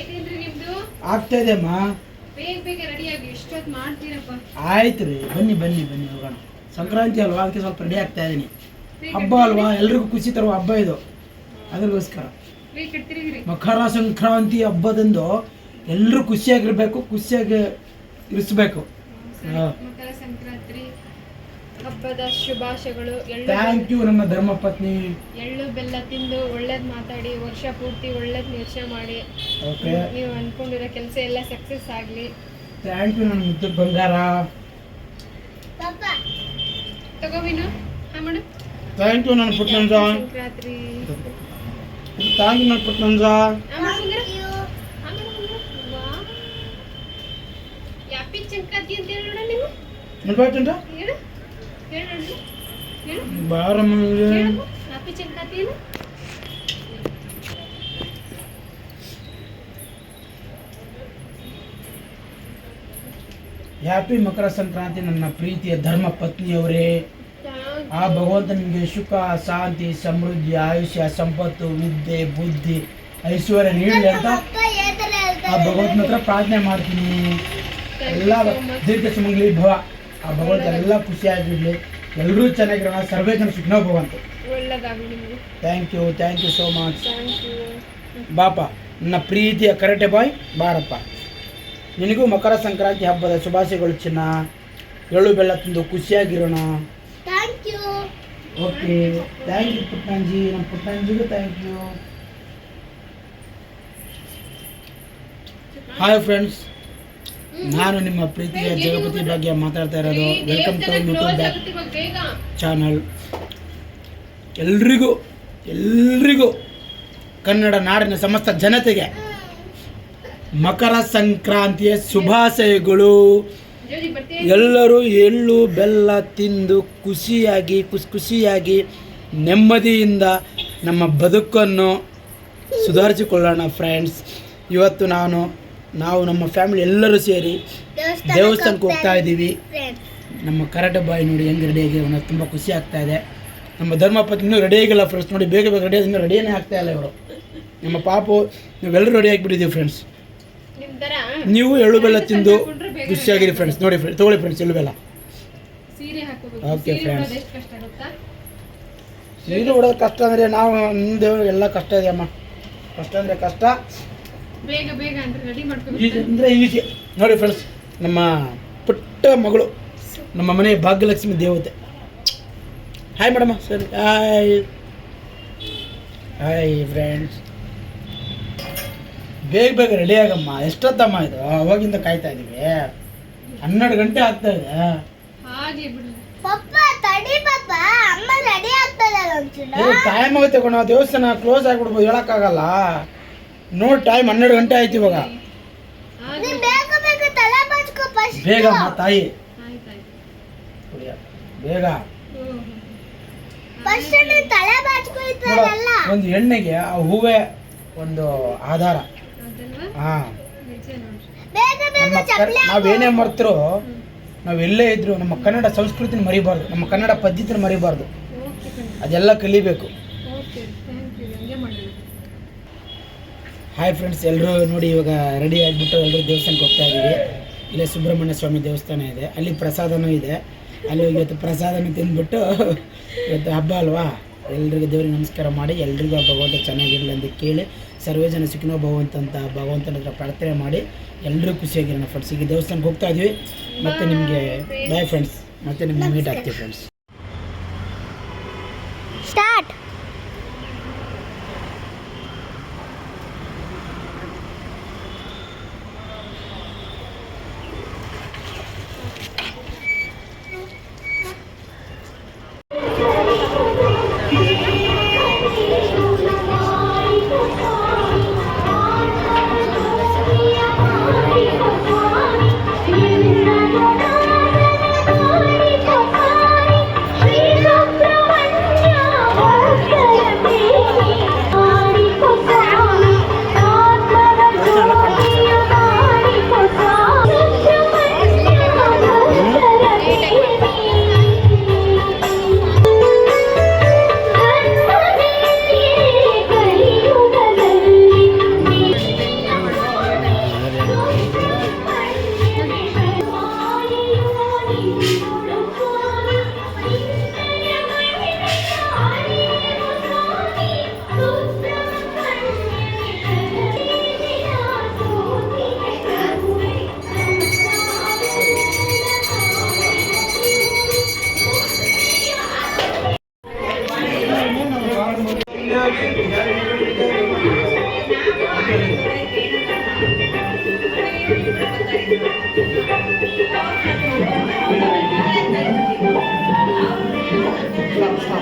ಆಯ್ತೇನ್ರಿ ನಿಮ್ದು? ಆಗ್ತಾ ಇದೆ ಅಮ್ಮ. ಆಯ್ತು ರೀ ಬನ್ನಿ ಬನ್ನಿ ಬನ್ನಿ ಹೋಗೋಣ. ಸಂಕ್ರಾಂತಿ ಅಲ್ವಾ? ಅದಕ್ಕೆ ಸ್ವಲ್ಪ ರೆಡಿ ಆಗ್ತಾ ಇದ್ದೀನಿ ಹಬ್ಬ ಅಲ್ವಾ? ಎಲ್ರಿಗೂ ಖುಷಿ ತರುವ ಹಬ್ಬ ಇದು. ಅದಕ್ಕೋಸ್ಕರ. ಮಕರ ಸಂಕ್ರಾಂತಿ ಹಬ್ಬದಂದು ಎಲ್ಲರೂ ಖುಷಿಯಾಗಿರ್ಬೇಕು ಖುಷಿಯಾಗಿ ಇರಿಸ್ಬೇಕು. ಹಾ. ಹಬ್ಬದ ಶುಭಾಶಯಗಳು. ಎಳ್ಳು ಥ್ಯಾಂಕ್ ಯು ನಮ್ಮ ಧರ್ಮಪತ್ನಿ ಎಳ್ಳು ಬೆಲ್ಲ ತಿಂದು ಒಳ್ಳೇದ್ ಮಾತಾಡಿ ವರ್ಷ ಪೂರ್ತಿ ಒಳ್ಳೇದ್ ನಿರೀಕ್ಷೆ ಮಾಡಿ. ಓಕೆ ನೀವು ಅನ್ಕೊಂಡಿರೋ ಕೆಲಸ ಎಲ್ಲ ಸಕ್ಸಸ್ ಆಗ್ಲಿ. ಥ್ಯಾಂಕ್ ಯು ನನ್ನ ಮುದ್ದು ಬಂಗಾರ. ತಗೋವಿನ ಹಾ ಮಾಡು. ಥ್ಯಾಂಕ್ ಯು ನನ್ನ ಪುಟ್ಟಂಜ ಸಂಕ್ರಾಂತಿ? ಥ್ಯಾಂಕ್ ಯು ನನ್ನ. ವಾಹ್. ಯಾಪಿ ಸಂಕ್ರಾಂತಿ ಅಂತ ಹೇಳೋಣ ನೀವು ನೋಡ್ಬೇಕಂತ ಹೇಳು. ಹ್ಯಾಪಿ ಮಕರ ಸಂಕ್ರಾಂತಿ ನನ್ನ ಪ್ರೀತಿಯ ಧರ್ಮ ಪತ್ನಿಯವರೇ. ಆ ಭಗವಂತ ನಿಮಗೆ ಸುಖ, ಶಾಂತಿ, ಸಮೃದ್ಧಿ, ಆಯುಷ್ಯ, ಸಂಪತ್ತು, ವಿದ್ಯೆ, ಬುದ್ಧಿ, ಐಶ್ವರ್ಯ ನೀಡಲಿ ಅಂತ ಆ ಭಗವಂತನ ಹತ್ರ ಪ್ರಾರ್ಥನೆ ಮಾಡ್ತೀನಿ. ಎಲ್ಲ ದೀರ್ಘ ಸುಮಂಗಲಿ ಭವ. ಆ ಭಗವಂತ ಎಲ್ಲ ಖುಷಿಯಾಗಿರ್ಲಿ. ಎಲ್ಲರೂ ಚೆನ್ನಾಗಿರೋಣ ಸರ್ವೇ ಜನ ಸುಖ ಭಗವಂತ. Thank you thank you so much thank you ಬಾಪ ನನ್ನ ಪ್ರೀತಿಯ ಕರೆಟೆ ಬಾಯ್ ಬಾರಪ್ಪ. ನಿನಗೂ ಮಕರ ಸಂಕ್ರಾಂತಿ ಹಬ್ಬದ ಶುಭಾಶಯಗಳು ಚಿನ್ನ. ಎಳ್ಳು ಬೆಲ್ಲ ತಿಂದು ಖುಷಿಯಾಗಿರೋಣ. Thank you okay thank you Puttanji. ನಮ್ಮ ಪುಟ್ಟಂಜಿಗೂ ಥ್ಯಾಂಕ್ ಯು ಹಾಯ್ ಫ್ರೆಂಡ್ಸ್ ನಾನು ನಿಮ್ಮ ಪ್ರೀತಿಯ ಜಗಪತಿ ಬಗ್ಗೆ ಮಾತಾಡ್ತಾ ಇರೋದು. Welcome to YouTube back channel ಎಲ್ರಿಗೂ ಎಲ್ರಿಗೂ ಕನ್ನಡ ನಾಡಿನ ಸಮಸ್ತ ಜನತೆಗೆ ಮಕರ ಸಂಕ್ರಾಂತಿಯ ಶುಭಾಶಯಗಳು. ಎಲ್ಲರೂ ಎಳ್ಳು ಬೆಲ್ಲ ತಿಂದು ಖುಷಿಯಾಗಿ ಖುಷಿ ಖುಷಿಯಾಗಿ ನೆಮ್ಮದಿಯಿಂದ ನಮ್ಮ ಬದುಕನ್ನು ಸುಧಾರಿಸಿಕೊಳ್ಳೋಣ ಫ್ರೆಂಡ್ಸ್ ಇವತ್ತು ನಾನು ನಾವು ನಮ್ಮ ಫ್ಯಾಮಿಲಿ ಎಲ್ಲರೂ ಸೇರಿ ದೇವಸ್ಥಾನಕ್ಕೆ ಹೋಗ್ತಾ ಇದ್ದೀವಿ. ನಮ್ಮ ಕರಾಟೆ ಬಾಯ್ ನೋಡಿ ಹೆಂಗೆ ರೆಡಿ ಆಗಿ ಅವನು ತುಂಬ ಖುಷಿ ಆಗ್ತಾ ಇದೆ. ನಮ್ಮ ಧರ್ಮಪತ್ನಿ ಇನ್ನೂ ರೆಡಿ ಆಗಿಲ್ಲ ಫ್ರೆಂಡ್ಸ್ ನೋಡಿ ಬೇಗ ಬೇಗ ರೆಡಿ ಆದ ಇನ್ನೂ ರೆಡಿಯೇ ಆಗ್ತಾ ಇಲ್ಲ ಇವರು ನಮ್ಮ ಪಾಪು ನೀವೆಲ್ಲರೂ ರೆಡಿ ಆಗಿಬಿಟ್ಟಿದ್ದೀವಿ ಫ್ರೆಂಡ್ಸ್ ನೀವು ಎಳ್ಳು ಬೆಲ್ಲ ತಿಂದು ಖುಷಿಯಾಗಿರಿ ಫ್ರೆಂಡ್ಸ್ ನೋಡಿ ಫ್ರೆಂಡ್ಸ್ ತೊಗೊಳ್ಳಿ ಫ್ರೆಂಡ್ಸ್ ಎಳ್ಳು ಬೆಲ್ಲ ಸೀರೆ ಹಾಕೋಬೇಕು. Okay, ಸೀರೆ friends. ಉಡೋದು ಎಷ್ಟು ಕಷ್ಟ ಗೊತ್ತಾ? ಸೀರೆ ಉಡೋದು ಕಷ್ಟ ಅಂದರೆ ನಾವು ನಿಮ್ಮದು ಎಲ್ಲ ಕಷ್ಟ ಇದೆ ಅಮ್ಮ. ಕಷ್ಟ ಅಂದರೆ ಕಷ್ಟ. ಬೇಗ ಬೇಗ ಅಂದ್ರೆ ರೆಡಿ ಈಸಿ ಮಾಡ್ಕೋಬೇಕು ಅಂದರೆ ಈಸಿ ನೋಡಿ ಫ್ರೆಂಡ್ಸ್ ನಮ್ಮ ಪುಟ್ಟ ಮಗಳು ನಮ್ಮ ಮನೆ ಭಾಗ್ಯಲಕ್ಷ್ಮಿ ದೇವತೆ. ಹಾಯ್ ಮೇಡಮ್ಮ ಸರಿ ಹಾಯ್ ಹಾಯ್ ಫ್ರೆಂಡ್ಸ್ ಬೇಗ ಬೇಗ ರೆಡಿ ಆಗಮ್ಮ. ಎಷ್ಟೊತ್ತಮ್ಮ ಇದು? ಅವಾಗಿಂದ ಕಾಯ್ತಾ ಇದೀವಿ. ಹನ್ನೆರಡು ಗಂಟೆ ಆಗ್ತಾ ಇದೆ. ಹಾಗೆ ಬಿಡು ಪಪ್ಪ ತಡಿ ಪಪ್ಪ. ಅಮ್ಮ ರೆಡಿ ಆಗ್ತದಲ್ಲ ಒಂಚೂರು ಟೈಮ್ ಆಗುತ್ತೆ ಕಣ. ದೇವಸ್ಥಾನ ಕ್ಲೋಸ್ ಆಗಿಬಿಡ್ಬೋದು ಹೇಳೋಕ್ಕಾಗಲ್ಲ. ನೋಡಿ ಟೈಮ್ ಹನ್ನೆರಡು ಗಂಟೆ ಆಯ್ತು ಇವಾಗ. ಬೇಗ ತಾಯಿ. ಬೇಗ. ಒಂದು ಎಣ್ಣೆಗೆ ಆ ಹೂವೆ ಒಂದು ಆಧಾರ. ಅದಲ್ವಾ ಹಾ. ನಾವೇನೇ ಮರ್ತರು ನಾವೆಲ್ಲೇ ಇದ್ರು ನಮ್ಮ ಕನ್ನಡ ಸಂಸ್ಕೃತಿನ ಮರಿಬಾರ್ದು ನಮ್ಮ ಕನ್ನಡ ಪದ್ಧತಿನ ಮರಿಬಾರ್ದು. ಅದೆಲ್ಲ ಕಲಿಬೇಕು ಓಕೆ ಥ್ಯಾಂಕ್ ಯು ಹಂಗೆ ಮಾಡಿ ಹಾಯ್ ಫ್ರೆಂಡ್ಸ್ ಎಲ್ಲರೂ ನೋಡಿ ಇವಾಗ ರೆಡಿ ಆಗಿಬಿಟ್ಟು ಎಲ್ಲರೂ ದೇವಸ್ಥಾನಕ್ಕೆ ಹೋಗ್ತಾ ಇದ್ದೀವಿ. ಇಲ್ಲೇ ಸುಬ್ರಹ್ಮಣ್ಯ ಸ್ವಾಮಿ ದೇವಸ್ಥಾನ ಇದೆ. ಅಲ್ಲಿ ಪ್ರಸಾದನೂ ಇದೆ. ಅಲ್ಲಿ ಇವತ್ತು ಪ್ರಸಾದನೂ ತಿಂದ್ಬಿಟ್ಟು ಇವತ್ತು ಹಬ್ಬ ಅಲ್ವಾ? ಎಲ್ರಿಗೂ ದೇವ್ರಿಗೆ ನಮಸ್ಕಾರ ಮಾಡಿ, ಎಲ್ರಿಗೂ ಆ ಭಗವಂತ ಚೆನ್ನಾಗಿರಲಿ ಅಂತ ಕೇಳಿ, ಸರ್ವೇ ಜನ ಸಿಕ್ಕಿನೋ ಭಗವಂತ ಭಗವಂತನ ಹತ್ರ ಪ್ರಾರ್ಥನೆ ಮಾಡಿ ಎಲ್ಲರೂ ಖುಷಿಯಾಗಿರೋಣ ಫ್ರೆಂಡ್ಸ್ ಈಗ ದೇವಸ್ಥಾನಕ್ಕೆ ಹೋಗ್ತಾ ಇದ್ವಿ ಮತ್ತೆ ನಿಮಗೆ ಬಾಯ್ ಫ್ರೆಂಡ್ಸ್ ಮತ್ತೆ ನಿಮ್ಗೆ ಮೀಟ್ ಆಗ್ತೀವಿ ಫ್ರೆಂಡ್ಸ್ ಸ್ಟಾರ್ಟ್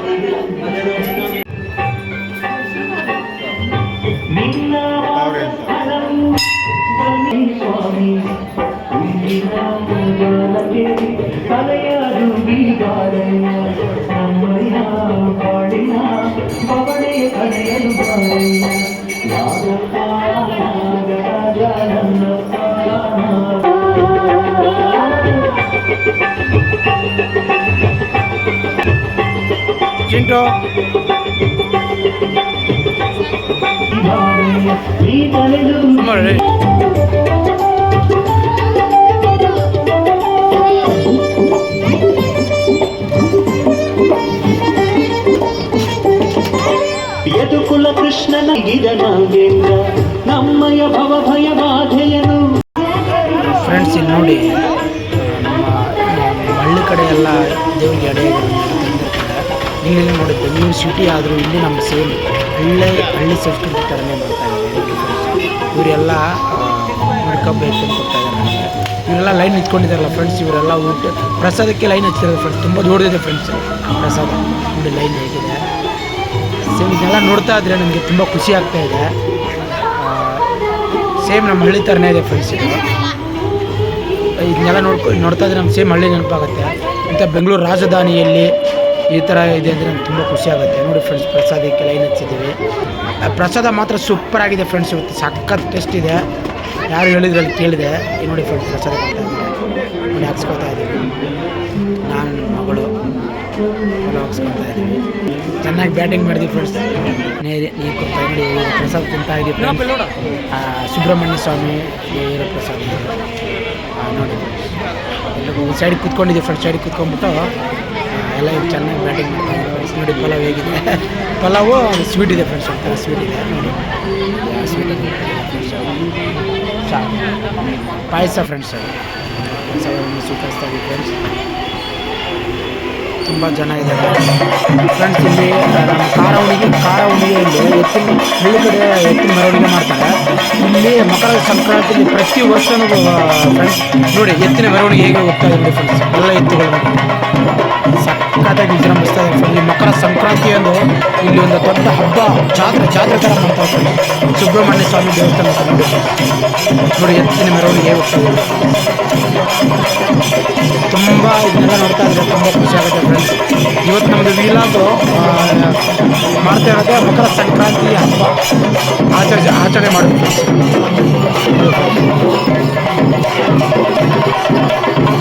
ಹನ್ನೆರಡು ಮಿಂಟು ಸುಮ್ಮನೆ ಯದುಕುಲ ಕೃಷ್ಣನ ಗಿಡ ನಾಗೇಂದ್ರ ನಮ್ಮಯ ಭವ ಭಯ ಬಾಧೆಯನು ಫ್ರೆಂಡ್ಸ್ ಇಲ್ಲಿ ನೋಡಿ ನಮ್ಮ ನಮ್ಮ ಹಳ್ಳಿ ಕಡೆ ಎಲ್ಲ ದೇವರಿಗೆ ಎಡೆಯಾಗಿ ಇಲ್ಲಿ ನೋಡಿ ನೀವು ಸಿಟಿ ಆದರೂ ಇಲ್ಲಿ ನಮ್ಮ ಸೇಮ್ ಹಳ್ಳಿ ಹಳ್ಳಿ ಸಂಸ್ಕೃತಿ ಥರನೇ ಬರ್ತಾ ಇದೆ. ಇವರೆಲ್ಲ ಮಾಡ್ಕೋಬೇಕು ಕೊಡ್ತಾ ಇದ್ದಾರೆ ಇವರೆಲ್ಲ ಲೈನ್ ನಿಂತ್ಕೊಂಡಿದ್ದಾರಲ್ಲ ಫ್ರೆಂಡ್ಸ್ ಇವರೆಲ್ಲ ಊಟ ಪ್ರಸಾದಕ್ಕೆ ಲೈನ್ ಹಚ್ಚಿರೋದು ಫ್ರೆಂಡ್ಸ್ ತುಂಬ ದೊಡ್ಡದಿದೆ ಫ್ರೆಂಡ್ಸ್ ಪ್ರಸಾದ. ನೋಡಿ ಲೈನ್ ಹೇಗಿದೆ. ಸೇಮ್ ಇದೆಲ್ಲ ನೋಡ್ತಾ ಇದ್ರೆ ನನಗೆ ತುಂಬ ಖುಷಿ ಆಗ್ತಾ ಇದೆ. ಸೇಮ್ ನಮ್ಮ ಹಳ್ಳಿ ಥರನೇ ಇದೆ ಫ್ರೆಂಡ್ಸ್ ಇದು. ಇದನ್ನೆಲ್ಲ ನೋಡ್ಕೊ ನೋಡ್ತಾ ಇದ್ರೆ ನಮ್ಮ ಸೇಮ್ ಹಳ್ಳಿ ನೆನಪಾಗುತ್ತೆ. ಮತ್ತು ಬೆಂಗಳೂರು ರಾಜಧಾನಿಯಲ್ಲಿ ಈ ಥರ ಇದೆ ಅಂದರೆ ನಂಗೆ ತುಂಬ ಖುಷಿ ಆಗುತ್ತೆ. ನೋಡಿ ಫ್ರೆಂಡ್ಸ್ ಪ್ರಸಾದಕ್ಕೆ ಲೈನ್ ಹಚ್ಚಿದ್ದೀವಿ. ಪ್ರಸಾದ ಮಾತ್ರ ಸೂಪರ್ ಆಗಿದೆ ಫ್ರೆಂಡ್ಸ್ ಇವತ್ತು ಸಖತ್ ಟೇಸ್ಟ್ ಇದೆ. ಯಾರು ಹೇಳಿದ್ರಲ್ಲಿ ಕೇಳಿದೆ. ಈ ನೋಡಿ ಫ್ರೆಂಡ್ಸ್ ಪ್ರಸಾದ ನೋಡಿ, ಹಾಕ್ಸ್ಕೊತಾ ಇದ್ದೀವಿ ನಾನು ನನ್ನ ಮಗಳು ಹಾಕ್ಸ್ಕೊತಾ ಇದ್ದೀವಿ ಚೆನ್ನಾಗಿ ಬ್ಯಾಟಿಂಗ್ ಮಾಡಿದ್ವಿ ಫ್ರೆಂಡ್ಸ್ ನೀರು ನೀರು ಪ್ರಸಾದ ತಿಂತಾ ಇದ್ದೀವಿ ಸುಬ್ರಹ್ಮಣ್ಯ ಸ್ವಾಮಿ ಇರೋ ಪ್ರಸಾದ ನೋಡಿ. ಎಲ್ಲರಿಗೂ ಸೈಡಿಗೆ ಕೂತ್ಕೊಂಡಿದ್ದೀವಿ ಫ್ರೆಂಡ್ಸ್ ಸೈಡಿಗೆ ಕೂತ್ಕೊಂಡ್ಬಿಟ್ಟು. ಎಲ್ಲ ಚೆನ್ನಾಗಿ ಬ್ಯಾಟಿಂಗ್ ಮಾಡ್ತಾರೆ ಫ್ರೆಂಡ್ಸ್ ನೋಡಿ, ಪಲಾವ್ ಹೇಗಿದೆ? ಪಲಾವು ಸ್ವೀಟ್ ಇದೆ ಫ್ರೆಂಡ್ಸ್ ಒಂಥರ ಸ್ವೀಟ್ ಇದೆ. ನೋಡಿ. ಸ್ವೀಟ್ ಚಾ ಪಾಯಸ ಫ್ರೆಂಡ್ಸ್ ಸೂಪರ್ ಫ್ರೆಂಡ್ಸ್ ತುಂಬ ಜನ ಇದ್ದಾರೆ. ಫ್ರೆಂಡ್ಸ್ ಇಲ್ಲಿ ನಮ್ಮ ಖಾರ ಹುಣಿಗೆಯಲ್ಲಿ ಎತ್ತಿನ ಹಳ್ಳಿ ಕಡೆ ಎತ್ತಿನ ಮೆರವಣಿಗೆ ಮಾಡ್ತಾರೆ. ಇಲ್ಲಿ ಮಕರ ಸಂಕ್ರಾಂತಿಯಲ್ಲಿ ಪ್ರತಿ ವರ್ಷನೂ ಫ್ರೆಂಡ್ಸ್ ನೋಡಿ, ಎತ್ತಿನ ಮೆರವಣಿಗೆ ಹೇಗೆ ಹೋಗ್ತಾ ಇದೆ ಫ್ರೆಂಡ್ಸ್ ಎಲ್ಲ ಎತ್ತುಗಳು. ಸಕ್ಕತ್ತಾಗಿ ವಿಜೃಂಭಿಸ್ತಾ ಇದೆ ಫ್ರೆಂಡ್ಸ್ ಈ ಮಕರ ಸಂಕ್ರಾಂತಿ ಎಂದು ಇಲ್ಲಿ ಒಂದು ದೊಡ್ಡ ಹಬ್ಬ, ಜಾತ್ರೆ ಜಾತ್ರೆ ಥರ ಮಾಡ್ತಾ ಇದ್ದಾರೆ ಸುಬ್ರಹ್ಮಣ್ಯ ಸ್ವಾಮಿ ದೇವಸ್ಥಾನ ನೋಡಿ, ಎತ್ತಿನ ಮೆರವಣಿಗೆ ಹೇಗೆ ಹೋಗ್ತಾ ಇದೆ. ತುಂಬ ಇದನ್ನೆಲ್ಲ ನೋಡ್ತಾ ಇದ್ದಾರೆ ತುಂಬ ಖುಷಿಯಾಗುತ್ತೆ ಇವತ್ತು ನಮ್ಮದು ವೀಲಾಗು ಮಾಡ್ತಾ ಇರೋದೇ ಮಕರ ಸಂಕ್ರಾಂತಿ ಹಬ್ಬ. ಆಚರಣೆ ಆಚರಣೆ ಮಾಡೋದು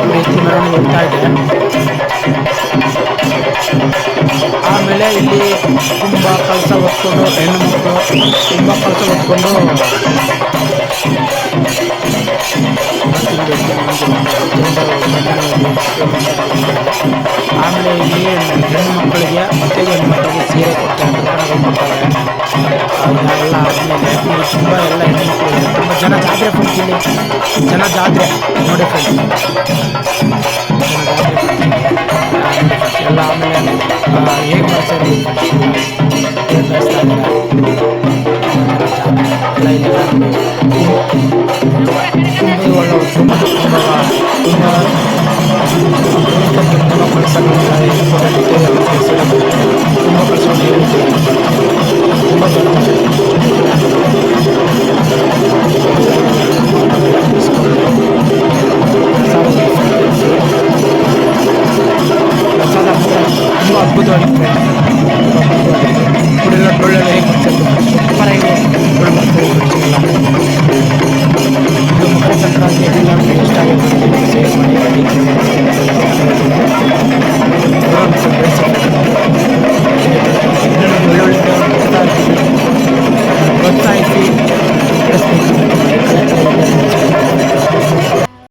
ಫ್ರೆಂಡ್ಸ್ ಮೆರವಣಿಗೆ ಹೋಗ್ತಾ ಇದೆ. ಆಮೇಲೆ ಇಲ್ಲಿ ತುಂಬ ಕಲಸ ಹೊತ್ಕೊಂಡು, ಹೆಣ್ಣು ಮಕ್ಕಳು ತುಂಬ ಕಲಸ ಹೊತ್ಕೊಂಡು ಆಮೇಲೆ ಇಲ್ಲಿ ಹೆಣ್ಣು ಮಕ್ಕಳಿಗೆ ಮತ್ತೆ ಹೆಣ್ಣು ಮಕ್ಕಳಿಗೆ ಸೀರೆ ಕೊಡ್ತಾರೆ ಅದೆಲ್ಲ ಆದಮೇಲೆ ಇಲ್ಲಿ ತುಂಬ ಎಲ್ಲ ಹೆಣ್ಣು ಮಕ್ಕಳಿಗೆ ತುಂಬ ಜನ ಜಾತ್ರೆ ಫ್ರೆಂಡ್ಸ್ ಇಲ್ಲಿ ಜನ ಜಾತ್ರೆ ನೋಡಿ ಫ್ರೆಂಡ್ಸ್ ಜನ ಜಾತ್ರೆ ತುಂಬ ಕೆಲಸಗಳಿದ್ದಾರೆ